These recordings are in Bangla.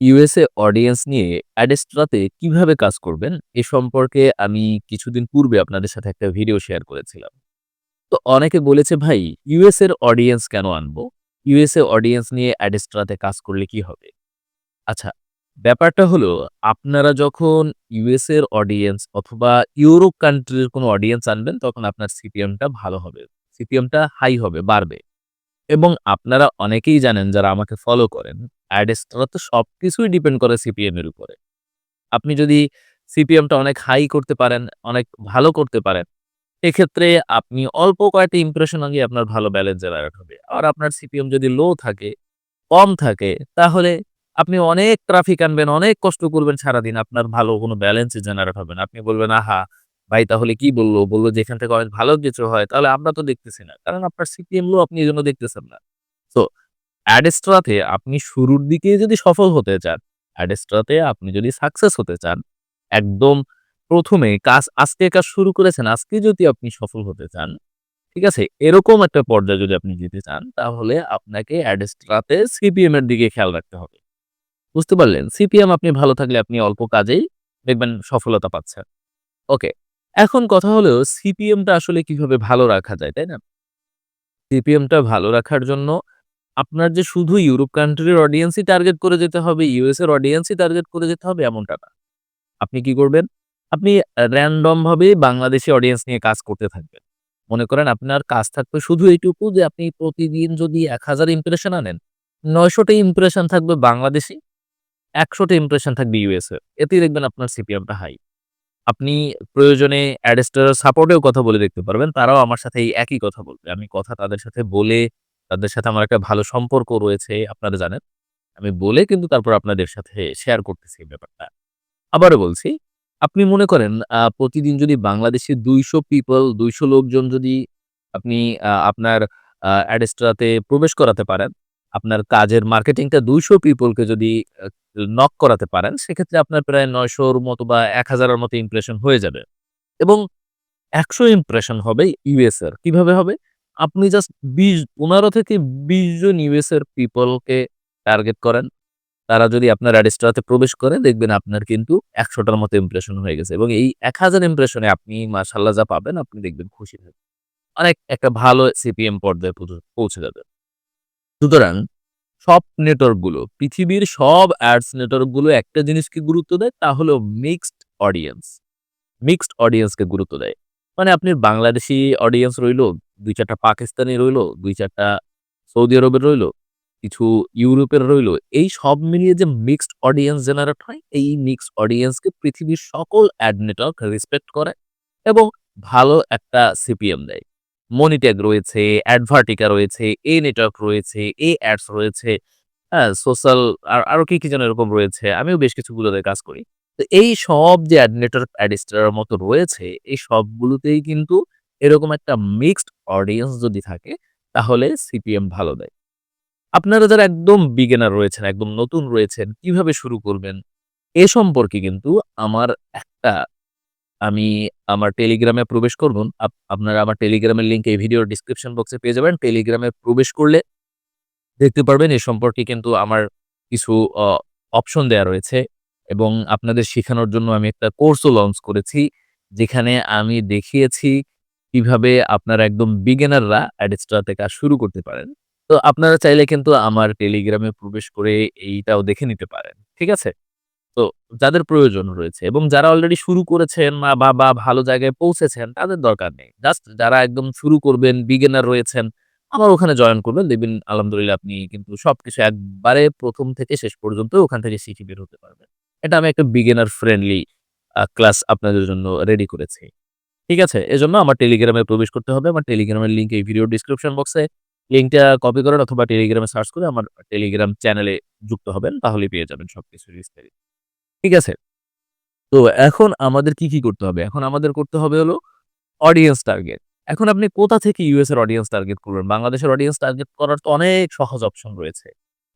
ইউএসএ অডিয়েন্স নিয়ে অ্যাডেস্ট্রাতে কীভাবে কাজ করবেন, এ সম্পর্কে আমি কিছুদিন পূর্বে আপনাদের সাথে একটা ভিডিও শেয়ার করেছিলাম। তো অনেকে বলেছে, ভাই ইউএস এর অডিয়েন্স কেন আনব? ইউএসএ অডিয়েন্স নিয়ে অ্যাডেস্ট্রাতে কাজ করলে কি হবে? আচ্ছা ব্যাপারটা হলো, আপনারা যখন ইউএস এর অডিয়েন্স অথবা ইউরোপ কান্ট্রির কোনো অডিয়েন্স আনবেন, তখন আপনার সিপিএমটা ভালো হবে। সিপিএমটা হাই হবে, বাড়বে। এবং আপনারা অনেকেই জানেন যারা আমাকে ফলো করেন অ্যাডেস্ট্রা তো সবকিছুই ডিপেন্ড করে সিপিএম এর উপরে। আপনি যদি সিপিএমটা অনেক হাই করতে পারেন, অনেক ভালো করতে পারেন, এক্ষেত্রে আপনি অল্প কয়েকটা ইমপ্রেশন আগে আপনার ভালো ব্যালেন্স জেনারেট হবে। আর আপনার সিপিএম যদি লো থাকে, কম থাকে, তাহলে আপনি অনেক ট্রাফিক আনবেন, অনেক কষ্ট করবেন সারাদিন, আপনার ভালো কোনো ব্যালেন্স জেনারেট হবে না। আপনি বলবেন, আহা ভাই তাহলে কি বলল? বলল যেখান থেকে অনেক ভালো কিছু হয়। তাহলে আমরা তো দেখতেছি না। কারণ আপনার সিপিএম লো আপনি এই জন্য দেখতেছেন না। তো অ্যাডেস্ট্রাতে আপনি শুরুর দিকে যদি সফল হতে চান অ্যাডেস্ট্রাতে আপনি যদি সাকসেস হতে চান, একদম প্রথমে কাজ, আজকে কাজ শুরু করেছেন, আজকে যদি আপনি সফল হতে চান, ঠিক আছে? এরকম একটা পর্যায়ে যদি আপনি যেতে চান, তাহলে আপনাকে অ্যাডেস্ট্রাতে সিপিএম এর দিকে খেয়াল রাখতে হবে। বুঝতে পারলেন? সিপিএম আপনি ভালো থাকলে আপনি অল্প কাজেই দেখবেন সফলতা পাচ্ছেন। ওকে এখন কথা হলো সিপিএমটা আসলে কীভাবে ভালো রাখা যায়, তাই না? সিপিএমটা ভালো রাখার জন্য আপনার যে শুধু ইউরোপ কান্ট্রির অডিয়েন্সই টার্গেট করে যেতে হবে ইউএস এর অডিয়েন্সই টার্গেট করে যেতে হবে এমনটা না। আপনি কি করবেন? আপনি র্যান্ডম ভাবে বাংলাদেশি অডিয়েন্স নিয়ে কাজ করতে থাকবেন। মনে করেন আপনার কাজ থাকবে শুধু এইটুকু যে আপনি প্রতিদিন যদি এক হাজার ইমপ্রেশন আনেন, নয়শোটা ইমপ্রেশন থাকবে বাংলাদেশি, একশোটা ইমপ্রেশন থাকবে ইউএস এর। এতেই দেখবেন আপনার সিপিএমটা হাই আপনি প্রয়োজনে অ্যাডেস্টার সাপোর্টেও কথা বলে দেখতে পারবেন। তারাও আমার সাথে এই একই কথা বলবে। আমি কথা তাদের সাথে বলে, তাদের সাথে আমার একটা ভালো সম্পর্ক রয়েছে, আপনারা জানেন। আমি বলে কিন্তু তারপর আপনাদের সাথে শেয়ার করতেছি ব্যাপারটা। আবারও বলছি, আপনি মনে করেন প্রতিদিন যদি বাংলাদেশে দুইশো পিপল দুইশো লোকজন যদি আপনি আপনার অ্যাডেস্ট্রাতে প্রবেশ করাতে পারেন আপনার কাজের মার্কেটিংটা দুইশো পিপলকে যদি নক করাতে পারেন, সেক্ষেত্রে আপনার প্রায় নয়শোর মতো বা এক হাজারের মতো ইমপ্রেশন হয়ে যাবে। এবং একশো ইমপ্রেশন হবে ইউএস এর। কীভাবে হবে? আপনি জাস্ট বিশ, পনেরো থেকে বিশ জন ইউএস এর পিপলকে টার্গেট করেন। তারা যদি আপনার অ্যাডেস্ট্রাতে প্রবেশ করে, দেখবেন আপনার কিন্তু একশোটার মতো ইমপ্রেশন হয়ে গেছে। এবং এই এক হাজার ইমপ্রেশনে আপনি মার্শাল্লাহ যা পাবেন, আপনি দেখবেন খুশি থাকবেন। অনেক একটা ভালো সিপিএম পর্যায়ে পৌঁছে- পৌঁছে যাবে। সুতরাং সব নেটওয়ার্কগুলো পৃথিবীর সব অ্যাডস নেটওয়ার্কগুলো একটা জিনিসকে গুরুত্ব দেয়, তা হলো মিক্সড অডিয়েন্স মিক্সড অডিয়েন্সকে গুরুত্ব দেয়। মানে আপনি বাংলাদেশি অডিয়েন্স রইল, দুই চারটা পাকিস্তানি রইল, দুই চারটা সৌদি আরবের রইল, কিছু ইউরোপের রইল, এই সব মিলিয়ে যে মিক্সড অডিয়েন্স জেনারেট হয়, এই মিক্সড অডিয়েন্সকে পৃথিবীর সকল অ্যাড নেটওয়ার্ক রেসপেক্ট করে এবং ভালো একটা সিপিএম দেয়। মনিট্যাগ রয়েছে অ্যাডভার্টিকা রয়েছে এ নেটওয়ার্ক রয়েছে এ অ্যাডস রয়েছে হ্যাঁ সোশ্যাল আর আরও কি কি যেন এরকম রয়েছে, আমিও বেশ কিছুগুলোতে কাজ করি। তো এই সব যে অ্যাড নেটওয়ার্ক অ্যাডিস্টার মতো রয়েছে, এই সবগুলোতেই কিন্তু এরকম একটা মিক্সড অডিয়েন্স যদি থাকে, তাহলে সিপিএম ভালো দেয়। আপনারা যারা একদম বিগিনার রয়েছেন, একদম নতুন রয়েছেন, কীভাবে শুরু করবেন, এ সম্পর্কে কিন্তু আমার একটা আমি আমার টেলিগ্রামে প্রবেশ করুন আপ- আপনারা আমার টেলিগ্রামের লিঙ্ক এই ভিডিওর ডিসক্রিপশন বক্সে পেয়ে যাবেন। টেলিগ্রামে প্রবেশ করলে দেখতে পারবেন এ সম্পর্কে কিন্তু আমার কিছু অপশন দেয়া রয়েছে এবং আপনাদের শেখানোর জন্য আমি একটা কোর্সও লঞ্চ করেছি, যেখানে আমি দেখিয়েছি কীভাবে আপনারা একদম বিগিনাররা অ্যাডেস্ট্রাতে কাজ শুরু করতে পারেন। তো আপনারা চাইলে কিন্তু আমার টেলিগ্রামে প্রবেশ করে এইটাও দেখে নিতে পারেন। ঠিক আছে? তো যাদের প্রয়োজন রয়েছে এবং যারা অলরেডি শুরু করেছেন বা বা বা ভালো জায়গায় পৌঁছেছেন, তাদের দরকার নেই। জাস্ট যারা একদম শুরু করবেন বিগিনার রয়েছেন আমার ওখানে জয়েন করবেন, দেখবেন আলহামদুলিল্লাহ আপনি কিন্তু সবকিছু একবারে প্রথম থেকে শেষ পর্যন্ত ওখান থেকে শিখে বের হতে পারবেন। এটা আমি একটা বিগেনার ফ্রেন্ডলি ক্লাস আপনাদের জন্য রেডি করেছি। ঠিক আছে? এজন্য আমার টেলিগ্রামে প্রবেশ করতে হবে। আমার টেলিগ্রামের লিঙ্ক এই ভিডিও ডিসক্রিপশন বক্সে লিঙ্কটা কপি করেন অথবা টেলিগ্রামে সার্চ করে আমার টেলিগ্রাম চ্যানেলে যুক্ত হবেন তাহলে পেয়ে যাবেন সবকিছু বিস্তারিত। ঠিক আছে? তো এখন আমাদের কি কি করতে হবে? এখন আমাদের করতে হবে হলো অডিয়েন্স টার্গেট এখন আপনি কোথা থেকে ইউএস এর অডিয়েন্স টার্গেট করবেন? বাংলাদেশের অডিয়েন্স টার্গেট করার তো অনেক সহজ অপশন রয়েছে।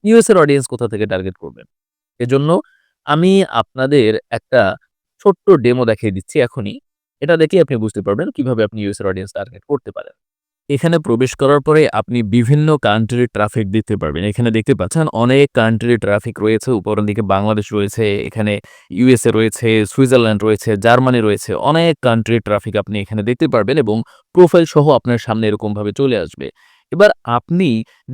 ইউএস এর অডিয়েন্স কোথা থেকে টার্গেট করবেন? এজন্য আমি আপনাদের একটা ছোট্ট ডেমো দেখিয়ে দিচ্ছি এখনই। এটা দেখে আপনি বুঝতে পারবেন কীভাবে আপনি ইউএস এর অডিয়েন্স টার্গেট করতে পারেন। এখানে প্রবেশ করার পরে আপনি বিভিন্ন কান্ট্রির ট্রাফিক দেখতে পারবেন। এখানে দেখতে পাচ্ছেন অনেক কান্ট্রির ট্রাফিক রয়েছে। উপরের দিকে বাংলাদেশ রয়েছে, এখানে ইউএসএ রয়েছে, সুইজারল্যান্ড রয়েছে, জার্মানি রয়েছে। অনেক কান্ট্রির ট্রাফিক আপনি এখানে দেখতে পারবেন এবং প্রোফাইল সহ আপনার সামনে এরকমভাবে চলে আসবে। এবার আপনি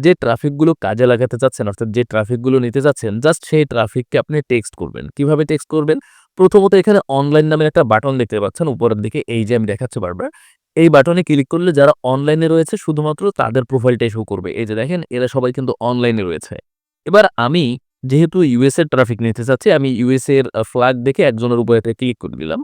যে ট্রাফিকগুলো কাজে লাগাতে চাচ্ছেন অর্থাৎ যে ট্রাফিকগুলো নিতে চাচ্ছেন জাস্ট সেই ট্রাফিককে আপনি টেক্সট করবেন। কীভাবে টেক্সট করবেন? প্রথমত এখানে অনলাইন নামের একটা বাটন দেখতে পাচ্ছেন উপরের দিকে এই যে আমি দেখাচ্ছি বারবার। এই বাটনে ক্লিক করলে যারা অনলাইনে রয়েছে শুধুমাত্র তাদের প্রোফাইলটাই শো করবে। এই যে দেখেন এরা সবাই কিন্তু অনলাইনে রয়েছে। এবার আমি যেহেতু ইউএস এর ট্রাফিক নিতে চাচ্ছি আমি ইউএস এর ফ্ল্যাগ দেখে একজনের উপরে ক্লিক করে দিলাম।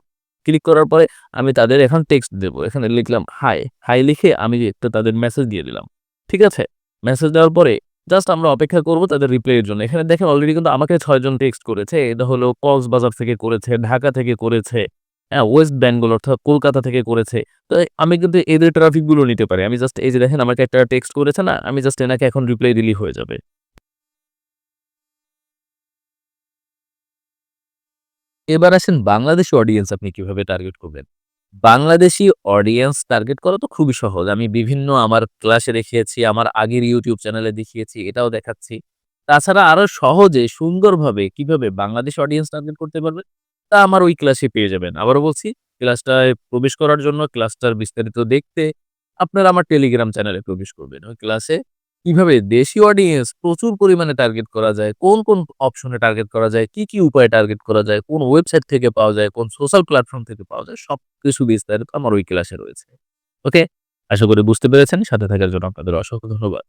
ক্লিক করার পরে আমি তাদের এখন টেক্সট দেব। এখানে লিখলাম হাই, হাই লিখে আমি একটা তাদের মেসেজ দিয়ে দিলাম। ঠিক আছে? মেসেজ দেওয়ার পরে জাস্ট আমরা অপেক্ষা করব তাদের রিপ্লাই এর জন্য। এখানে দেখেন অলরেডি কিন্তু আমাকে ছয়জন টেক্সট করেছে। এটা হলো কক্সবাজার থেকে করেছে, ঢাকা থেকে করেছে, হ্যাঁ? ওয়েস্ট বেঙ্গল অর্থাৎ কলকাতা থেকে করেছে। তো আমি কিন্তু এদের ট্রাফিকগুলো নিতে পারি। আমি জাস্ট এই যে দেখেন আমাকে একটা টেক্সট করেছে না? আমি জাস্ট এনাকে এখন রিপ্লাই দিলেই হয়ে যাবে। এবার আসেন বাংলাদেশী অডিয়েন্স আপনি কীভাবে টার্গেট করবেন? বাংলাদেশী অডিয়েন্স টার্গেট করা তো খুবই সহজ। আমি বিভিন্ন আমার ক্লাসে দেখিয়েছি, আমার আগের YouTube চ্যানেলে দেখিয়েছি, এটাও দেখাচ্ছি। তাছাড়া আরও সহজে সুন্দরভাবে কীভাবে বাংলাদেশ অডিয়েন্স টার্গেট করতে পারবেন, তা আমার ওই ক্লাসে পেয়ে যাবেন। আবারও বলছি, ক্লাসটায় প্রবেশ করার জন্য ক্লাসটার বিস্তারিত দেখতে আপনারা আমার টেলিগ্রাম চ্যানেলে প্রবেশ করবেন। ওই ক্লাসে কীভাবে দেশি অডিয়েন্স প্রচুর পরিমাণে টার্গেট করা যায়, কোন, কোন অপশনে টার্গেট করা যায়, কি, কি উপায়ে টার্গেট করা যায়, কোন ওয়েবসাইট থেকে পাওয়া যায়, কোন সোশ্যাল প্ল্যাটফর্ম থেকে পাওয়া যায়, সবকিছু বিস্তারিত আমার ওই ক্লাসে রয়েছে। ওকে? আশা করি বুঝতে পেরেছেন। সাথে থাকার জন্য আপনাদের অসংখ্য ধন্যবাদ।